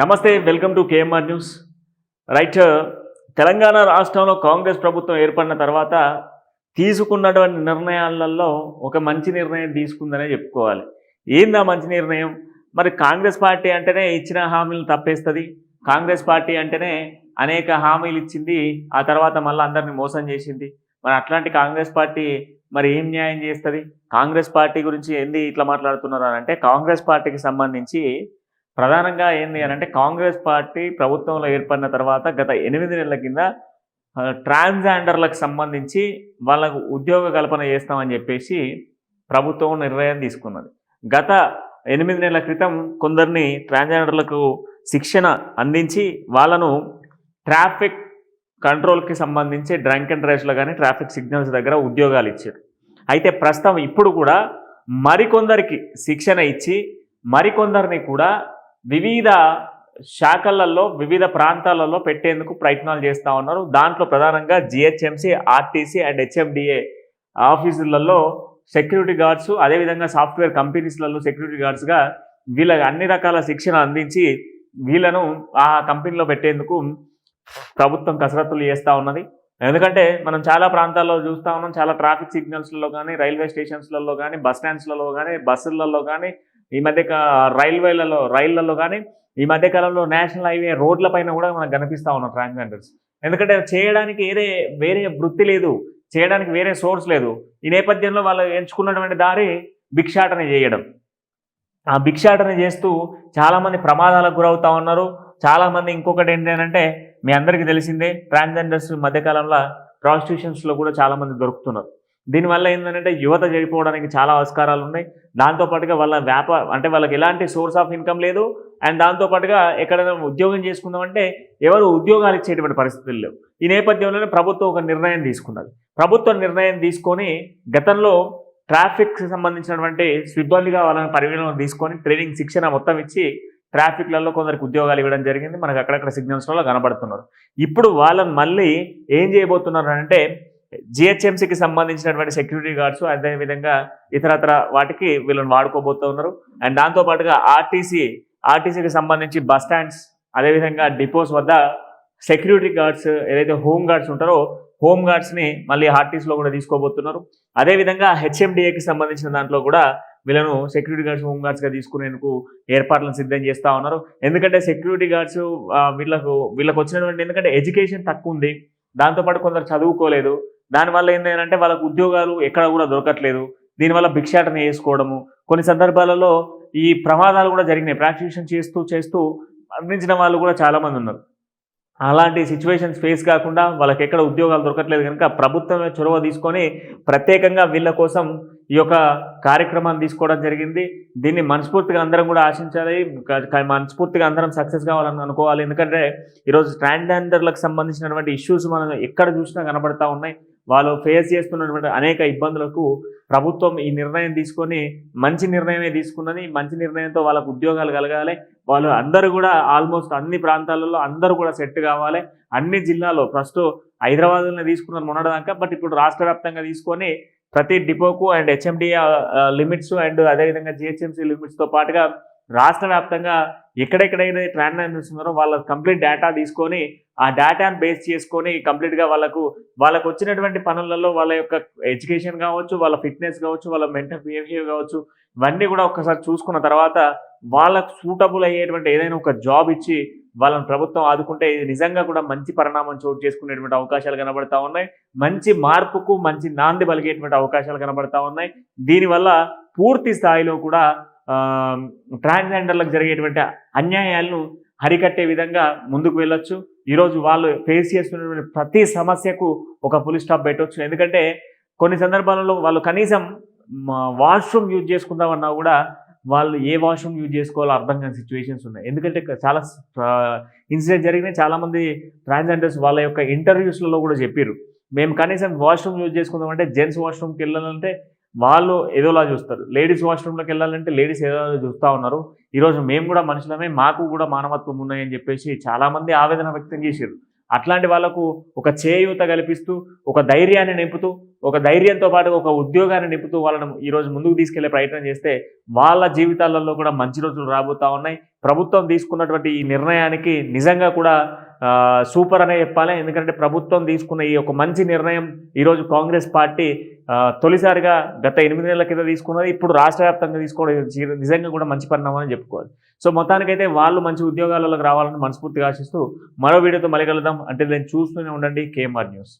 నమస్తే welcome to KMR news. Right Telangana రాష్ట్రంలో కాంగ్రెస్ ప్రభుత్వం ఏర్పడిన తర్వాత తీసుకున్నటువంటి నిర్ణయాలలో ఒక మంచి నిర్ణయం తీసుకుందనే చెప్పుకోవాలి. ఏందా మంచి నిర్ణయం? మరి కాంగ్రెస్ పార్టీ అంటేనే ఇచ్చిన హామీలు తప్పేస్తుంది. కాంగ్రెస్ పార్టీ అంటేనే అనేక హామీలు ఇచ్చింది. ఆ తర్వాత మళ్ళీ అందరిని మోసం చేసింది. మరి అట్లాంటి కాంగ్రెస్ పార్టీ మరి ఏం న్యాయం చేస్తుంది? కాంగ్రెస్ పార్టీ గురించి ఏంది ఇట్లా మాట్లాడుతున్నారు అని అంటే కాంగ్రెస్ పార్టీకి సంబంధించి ప్రధానంగా ఏంది అని అంటే కాంగ్రెస్ పార్టీ ప్రభుత్వంలో ఏర్పడిన తర్వాత గత ఎనిమిది నెలల కింద ట్రాన్స్జాండర్లకు ట్రాన్స్జెండర్లకు సంబంధించి వాళ్ళకు ఉద్యోగ కల్పన చేస్తామని చెప్పేసి ప్రభుత్వం నిర్ణయం తీసుకున్నది. గత ఎనిమిది నెలల క్రితం కొందరిని ట్రాన్స్జెండర్లకు శిక్షణ అందించి వాళ్ళను ట్రాఫిక్ కంట్రోల్కి సంబంధించి డ్రంక్ అండ్ డ్రైవ్స్లో కానీ ట్రాఫిక్ సిగ్నల్స్ దగ్గర ఉద్యోగాలు ఇచ్చారు. అయితే ప్రస్తుతం ఇప్పుడు కూడా మరికొందరికి శిక్షణ ఇచ్చి మరికొందరిని కూడా వివిధ శాఖలలో వివిధ ప్రాంతాలలో పెట్టేందుకు ప్రయత్నాలు చేస్తూ ఉన్నారు. దాంట్లో ప్రధానంగా జిహెచ్ఎంసీ ఆర్టీసీ అండ్ హెచ్ఎండిఏ ఆఫీసులలో సెక్యూరిటీ గార్డ్స్ అదేవిధంగా సాఫ్ట్వేర్ కంపెనీస్లలో సెక్యూరిటీ గార్డ్స్గా వీళ్ళకి అన్ని రకాల శిక్షణ అందించి వీళ్ళను ఆ కంపెనీలో పెట్టేందుకు ప్రభుత్వం కసరత్తులు చేస్తూ ఉన్నది. ఎందుకంటే మనం చాలా ప్రాంతాల్లో చూస్తూ ఉన్నాం. చాలా ట్రాఫిక్ సిగ్నల్స్లలో కానీ రైల్వే స్టేషన్స్లలో కానీ బస్ స్టాండ్స్లలో కానీ బస్సులలో కానీ ఈ మధ్య రైల్వేలలో రైళ్ళలో కానీ ఈ మధ్య కాలంలో నేషనల్ హైవే రోడ్ల పైన కూడా మనకు కనిపిస్తూ ఉన్నాం ట్రాన్స్జెండర్స్. ఎందుకంటే చేయడానికి ఏదే వేరే వృత్తి లేదు చేయడానికి వేరే సోర్స్ లేదు. ఈ నేపథ్యంలో వాళ్ళు ఎంచుకున్నటువంటి దారి భిక్షాటన చేయడం. ఆ భిక్షాటన చేస్తూ చాలామంది ప్రమాదాలకు గురవుతా ఉన్నారు. చాలామంది ఇంకొకటి ఏంటంటే మీ అందరికీ తెలిసిందే ట్రాన్స్జెండర్స్ మధ్యకాలంలో ప్రాస్టిట్యూషన్స్లో కూడా చాలామంది దొరుకుతున్నారు. దీనివల్ల ఏంటంటే యువత చెడిపోవడానికి చాలా ఆస్కారాలు ఉన్నాయి. దాంతోపాటుగా వాళ్ళ వ్యాపార అంటే వాళ్ళకి ఎలాంటి సోర్స్ ఆఫ్ ఇన్కమ్ లేదు. అండ్ దాంతోపాటుగా ఎక్కడైనా ఉద్యోగం చేసుకుందామంటే ఎవరు ఉద్యోగాలు ఇచ్చేటువంటి పరిస్థితులు లేవు. ఈ నేపథ్యంలోనే ప్రభుత్వం ఒక నిర్ణయం తీసుకున్నది. ప్రభుత్వం నిర్ణయం తీసుకొని గతంలో ట్రాఫిక్కి సంబంధించినటువంటి సిబ్బందిగా వాళ్ళని పరిగణలో తీసుకొని ట్రైనింగ్ శిక్షణ మొత్తం ఇచ్చి ట్రాఫిక్లలో కొందరికి ఉద్యోగాలు ఇవ్వడం జరిగింది. మనకు అక్కడక్కడ సిగ్నల్స్లో కనబడుతున్నారు. ఇప్పుడు వాళ్ళని మళ్ళీ ఏం చేయబోతున్నారు అంటే జిహెచ్ఎంసీకి సంబంధించినటువంటి సెక్యూరిటీ గార్డ్స్ అదేవిధంగా ఇతరత్ర వాటికి వీళ్ళని వాడుకోబోతున్నారు అండ్ దాంతోపాటుగా ఆర్టీసీ ఆర్టీసీకి సంబంధించి బస్ స్టాండ్స్ అదేవిధంగా డిపోస్ వద్ద సెక్యూరిటీ గార్డ్స్ ఏదైతే హోమ్ గార్డ్స్ ఉంటారో హోమ్ గార్డ్స్ని మళ్ళీ ఆర్టీసీలో కూడా తీసుకోబోతున్నారు. అదేవిధంగా హెచ్ఎండిఏకి సంబంధించిన దాంట్లో కూడా వీళ్ళను సెక్యూరిటీ గార్డ్స్ హోమ్ గార్డ్స్గా తీసుకునేందుకు ఏర్పాట్లను సిద్ధం చేస్తూ ఉన్నారు. ఎందుకంటే సెక్యూరిటీ గార్డ్స్ వీళ్ళకు వీళ్ళకి వచ్చినటువంటి ఎందుకంటే ఎడ్యుకేషన్ తక్కువ ఉంది. దాంతోపాటు కొందరు చదువుకోలేదు. దానివల్ల ఏంటంటే వాళ్ళకు ఉద్యోగాలు ఎక్కడ కూడా దొరకట్లేదు. దీనివల్ల భిక్షాటన చేసుకోవడము. కొన్ని సందర్భాలలో ఈ ప్రమాదాలు కూడా జరిగినాయి. ప్రాక్టీషన్ చేస్తూ చేస్తూ మరణించిన వాళ్ళు కూడా చాలామంది ఉన్నారు. అలాంటి సిచ్యువేషన్స్ ఫేస్ కాకుండా వాళ్ళకి ఎక్కడ ఉద్యోగాలు దొరకట్లేదు కనుక ప్రభుత్వమే చొరవ తీసుకొని ప్రత్యేకంగా వీళ్ళ కోసం ఈ యొక్క కార్యక్రమాన్ని తీసుకోవడం జరిగింది. దీన్ని మనస్ఫూర్తిగా అందరం కూడా ఆశించాలి. మనస్ఫూర్తిగా అందరం సక్సెస్ కావాలని అనుకోవాలి. ఎందుకంటే ఈరోజు ట్రాన్స్జెండర్లకు సంబంధించినటువంటి ఇష్యూస్ మనం ఎక్కడ చూసినా కనబడతా ఉన్నాయి. వాళ్ళు ఫేస్ చేస్తున్నటువంటి అనేక ఇబ్బందులకు ప్రభుత్వం ఈ నిర్ణయం తీసుకొని మంచి నిర్ణయమే తీసుకున్నది మంచి నిర్ణయంతో వాళ్ళకు ఉద్యోగాలు కలగాలి. వాళ్ళు అందరూ కూడా ఆల్మోస్ట్ అన్ని ప్రాంతాలలో అందరూ కూడా సెట్ కావాలి. అన్ని జిల్లాలో ఫస్ట్ హైదరాబాద్లోనే తీసుకున్నారు మొన్నటిదాకా బట్ ఇప్పుడు రాష్ట్ర వ్యాప్తంగా తీసుకొని ప్రతి డిపోకు అండ్ హెచ్ఎండి లిమిట్స్ అండ్ అదేవిధంగా జిహెచ్ఎంసీ లిమిట్స్తో పాటుగా రాష్ట్ర వ్యాప్తంగా ఎక్కడెక్కడైతే ట్రాన్సాక్షన్స్ ఉన్నారో వాళ్ళ కంప్లీట్ డేటా తీసుకొని ఆ డేటాను బేస్ చేసుకొని కంప్లీట్గా వాళ్ళకు వాళ్ళకు వచ్చినటువంటి పనులలో వాళ్ళ యొక్క ఎడ్యుకేషన్ కావచ్చు వాళ్ళ ఫిట్నెస్ కావచ్చు వాళ్ళ మెంటల్ బిహేవియర్ కావచ్చు ఇవన్నీ కూడా ఒకసారి చూసుకున్న తర్వాత వాళ్ళకు సూటబుల్ అయ్యేటువంటి ఏదైనా ఒక జాబ్ ఇచ్చి వాళ్ళని ప్రభుత్వం ఆదుకుంటే ఇది నిజంగా కూడా మంచి పరిణామం చోటు చేసుకునేటువంటి అవకాశాలు కనబడతా ఉన్నాయి. మంచి మార్పుకు మంచి నాంది పలిగేటువంటి అవకాశాలు కనబడతా ఉన్నాయి. దీనివల్ల పూర్తి స్థాయిలో కూడా ట్రాన్స్జెండర్లకు జరిగేటువంటి అన్యాయాలను హరికట్టే విధంగా ముందుకు వెళ్ళొచ్చు. ఈరోజు వాళ్ళు ఫేస్ చేస్తున్నటువంటి ప్రతి సమస్యకు ఒక పులి స్టాప్ పెట్టవచ్చు ఎందుకంటే కొన్ని సందర్భాలలో వాళ్ళు కనీసం వాష్రూమ్ యూజ్ చేసుకుందామన్నా కూడా వాళ్ళు ఏ వాష్రూమ్ యూజ్ చేసుకోవాలో అర్థం కాని సిచ్యువేషన్స్ ఉన్నాయి. ఎందుకంటే చాలా ఇన్సిడెంట్ జరిగినాయి. చాలామంది ట్రాన్స్జెండర్స్ వాళ్ళ యొక్క ఇంటర్వ్యూస్లలో కూడా చెప్పారు మేము కనీసం వాష్రూమ్ యూజ్ చేసుకుందామంటే జెంట్స్ వాష్రూమ్కి వెళ్ళాలంటే వాళ్ళు ఏదోలా చూస్తారు. లేడీస్ వాష్రూమ్లోకి వెళ్ళాలంటే లేడీస్ ఏదోలా చూస్తూ ఉన్నారు. ఈరోజు మేము కూడా మనుషులమే మాకు కూడా మానవత్వం ఉన్నాయని చెప్పేసి చాలామంది ఆవేదన వ్యక్తం చేశారు. అట్లాంటి వాళ్ళకు ఒక చేయూత కల్పిస్తూ ఒక ధైర్యాన్ని నింపుతూ ఒక ధైర్యంతో పాటు ఒక ఉద్యోగాన్ని నింపుతూ వాళ్ళను ఈరోజు ముందుకు తీసుకెళ్ళే ప్రయత్నం చేస్తే వాళ్ళ జీవితాలలో కూడా మంచి రోజులు రాబోతా ఉన్నాయి. ప్రభుత్వం తీసుకున్నటువంటి ఈ నిర్ణయానికి నిజంగా కూడా సూపర్ అనే చెప్పాలి. ఎందుకంటే ప్రభుత్వం తీసుకున్న ఈ ఒక మంచి నిర్ణయం ఈరోజు కాంగ్రెస్ పార్టీ తొలిసారిగా గత ఎనిమిది నెలల కింద తీసుకున్నది. ఇప్పుడు రాష్ట్ర వ్యాప్తంగా తీసుకోవడం నిజంగా కూడా మంచి పరిణామం అని చెప్పుకోవాలి. సో మొత్తానికైతే వాళ్ళు మంచి ఉద్యోగాలలోకి రావాలని మనస్ఫూర్తిగా ఆశిస్తూ మరో వీడియోతో మళ్ళీ కలుద్దాం. అంటే నేను చూస్తూనే ఉండండి. KMR news.